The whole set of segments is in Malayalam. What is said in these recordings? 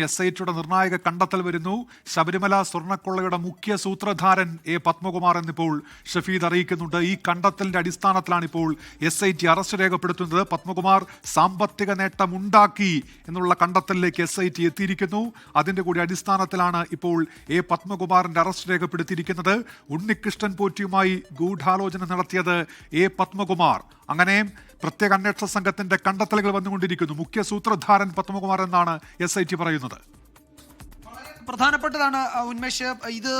എസ് ഐ ടിയുടെ നിർണായക കണ്ടെത്തൽ വരുന്നു. ശബരിമല സ്വർണക്കൊള്ളയുടെ മുഖ്യ സൂത്രധാരൻ എ പത്മകുമാർ എന്നിപ്പോൾ ഷഫീദ് അറിയിക്കുന്നുണ്ട്. ഈ കണ്ടെത്തലിന്റെ അടിസ്ഥാനത്തിലാണ് ഇപ്പോൾ എസ് ഐ ടി അറസ്റ്റ് രേഖപ്പെടുത്തുന്നത്. പത്മകുമാർ സാമ്പത്തിക നേട്ടമുണ്ടാക്കി എന്നുള്ള കണ്ടെത്തലിലേക്ക് എസ് ഐ ടി എത്തിയിരിക്കുന്നു. അതിന്റെ കൂടി അടിസ്ഥാനത്തിലാണ് ഇപ്പോൾ എ പത്മകുമാറിന്റെ അറസ്റ്റ് രേഖപ്പെടുത്തിയിരിക്കുന്നത്. ഉണ്ണികൃഷ്ണൻ പോറ്റിയുമായി ഗൂഢാലോചന നടത്തിയത് എ പത്മകുമാർ അങ്ങനെ പ്രത്യേക അന്വേഷണ സംഘത്തിന്റെ കണ്ടെത്തലുകൾ വന്നുകൊണ്ടിരിക്കുന്നു. മുഖ്യ സൂത്രധാരൻ പത്മകുമാർ എന്നാണ് എസ് ഐ ടി പറയുന്നത്. പ്രധാനപ്പെട്ടതാണ് ഉന്മേഷ്. ഇത്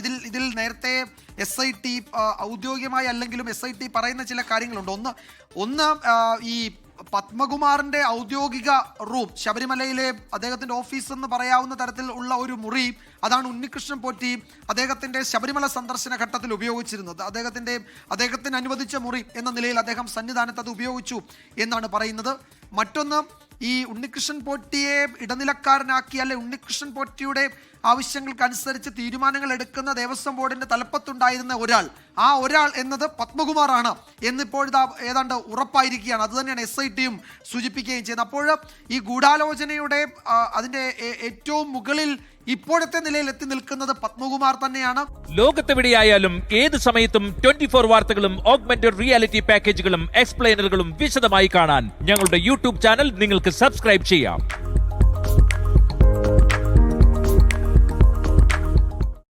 ഇതിൽ ഇതിൽ നേരത്തെ എസ് ഐ ടി ഔദ്യോഗികമായി അല്ലെങ്കിലും എസ് ഐ ടി പറയുന്ന ചില കാര്യങ്ങളുണ്ട്. ഒന്ന് ഒന്ന് ഈ പത്മകുമാറിന്റെ ഔദ്യോഗിക റൂം ശബരിമലയിലെ അദ്ദേഹത്തിന്റെ ഓഫീസ് എന്ന് പറയാവുന്ന തരത്തിൽ ഉള്ള ഒരു മുറി അതാണ് ഉണ്ണികൃഷ്ണൻ പോറ്റി അദ്ദേഹത്തിന്റെ ശബരിമല സന്ദർശന ഘട്ടത്തിൽ ഉപയോഗിച്ചിരുന്നത്. അദ്ദേഹത്തിന്റെ അദ്ദേഹത്തിന് അനുവദിച്ച മുറി എന്ന നിലയിൽ അദ്ദേഹം സന്നിധാനത്ത് അത് ഉപയോഗിച്ചു എന്നാണ് പറയുന്നത്. മറ്റൊന്ന് ഈ ഉണ്ണികൃഷ്ണൻ പോറ്റിയെ ഇടനിലക്കാരനാക്കി അല്ലെ ഉണ്ണികൃഷ്ണൻ പോറ്റിയുടെ ആവശ്യങ്ങൾക്കനുസരിച്ച് തീരുമാനങ്ങൾ എടുക്കുന്ന ദേവസ്വം ബോർഡിന്റെ തലപ്പത്തുണ്ടായിരുന്ന ഒരാൾ. ആ ഒരാൾ എന്നത് പത്മകുമാറാണ്. എന്നിപ്പോഴിതാ ഏതാണ്ട് ഉറപ്പായിരിക്കുകയാണ്. അത് തന്നെയാണ് എസ് ഐ ടിയും സൂചിപ്പിക്കുകയും ചെയ്യുന്നത്. അപ്പോൾ ഈ ഗൂഢാലോചനയുടെ അതിന്റെ ഏറ്റവും മുകളിൽ ഇപ്പോഴത്തെ നിലയിൽ എത്തി നിൽക്കുന്നത് പത്മകുമാർ തന്നെയാണ്. ലോകത്തെവിടെയായാലും ഏത് സമയത്തും ട്വന്റി ഫോർ വാർത്തകളും ഓഗ്മെന്റഡ് റിയാലിറ്റി പാക്കേജുകളും എക്സ്പ്ലെയിനറുകളും വിശദമായി കാണാൻ ഞങ്ങളുടെ യൂട്യൂബ് ചാനൽ നിങ്ങൾക്ക് സബ്സ്ക്രൈബ് ചെയ്യാം.